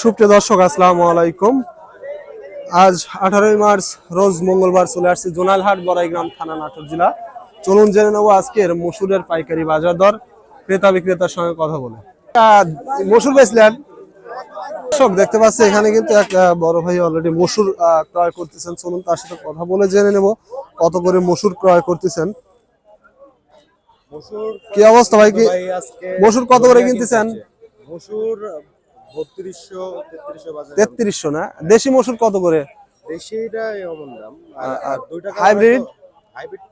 সুপ্রিয় দর্শক আসসালামু আলাইকুম। আজ আঠারোই মার্চ রোজ মঙ্গলবার চলে আসছি জোনালহাট বড়াইগ্রাম থানা নাটোর জেলা। চলুন জেনে নেব আজকের মসুরের পাইকারি বাজার দর। ক্রেতা বিক্রেতার সঙ্গে কথা বলে। মসুর বেচলেন। দর্শক দেখতে পাচ্ছি এখানে কিন্তু এক বড় ভাই অলরেডি মসুর ক্রয় করতেছেন। চলুন তার সাথে কথা বলে জেনে নেব কত করে মসুর ক্রয় করতেছেন। কি অবস্থা ভাই? কি মসুর কত করে কিনতেছেন? মসুর তেত্রিশশো তেত্রিশশো না? দেশি মসুর কত করে? দেশিটা এমন দাম। আর আর দুইটা? হাইব্রিড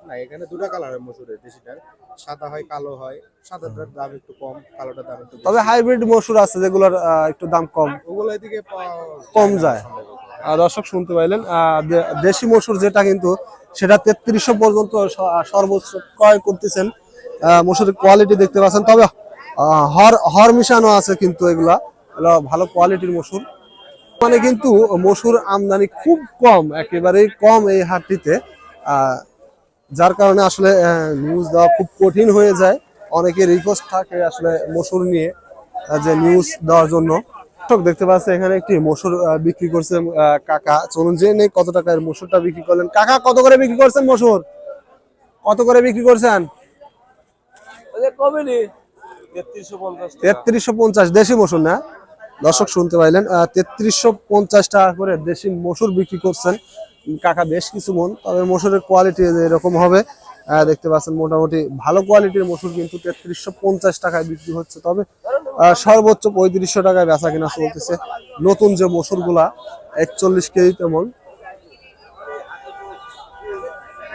না এখানে দুটা কালার হয় মসুরের দেশিটার। সাদা হয় কালো হয়। সাদাটার দাম একটু কম কালোটার দাম একটু তবে হাইব্রিড মসুর আছে যেগুলোর আহ, একটু দাম কম। ওগুলো এদিকে কম যায়। দর্শক শুনতে পাইলেন আহ, দেশি মসুর যেটা কিন্তু সেটা তেত্রিশশো পর্যন্ত সর্বোচ্চ ক্রয় করতেছেন। আহ, মসুরের কোয়ালিটি দেখতে পাচ্ছেন। তবে আহ, হর হর মিশানো আছে কিন্তু এগুলা। ভালো কোয়ালিটির মসুর। মানে কিন্তু মসুর আমদানি খুব কম একেবারেই কম এই হাটটিতে। যার কারণে আসলে নিউজ দেওয়া খুব কঠিন হয়ে যায়। অনেকে রিকোয়েস্ট থাকে আসলে মসুর নিয়ে যে নিউজ দেওয়ার জন্য। দর্শক দেখতে পাচ্ছে এখানে একটি মসুর বিক্রি করছে কাকা। চলুন যে নেই কত টাকার মসুরটা বিক্রি করলেন। কাকা কত করে বিক্রি করছেন মসুর? কত করে বিক্রি করছেন? তেত্রিশশো পঞ্চাশ দেশি মসুর না? দর্শক শুনতে পাইলেন তেত্রিশশো পঞ্চাশ টাকা করে দেশি মসুর বিক্রি করছেন। কাকা, বেশ কিছু মন, তবে মসুরের কোয়ালিটি এরকম হবে দেখতে পাচ্ছেন মোটামুটি ভালো কোয়ালিটির মসুর কিন্তু তেত্রিশশো পঞ্চাশ টাকায় বিক্রি হচ্ছে। তবে সর্বোচ্চ পঁয়ত্রিশশো টাকায় বেচা কিনা চলতেছে নতুন যে মসুরগুলা, একচল্লিশ কেজি তেমন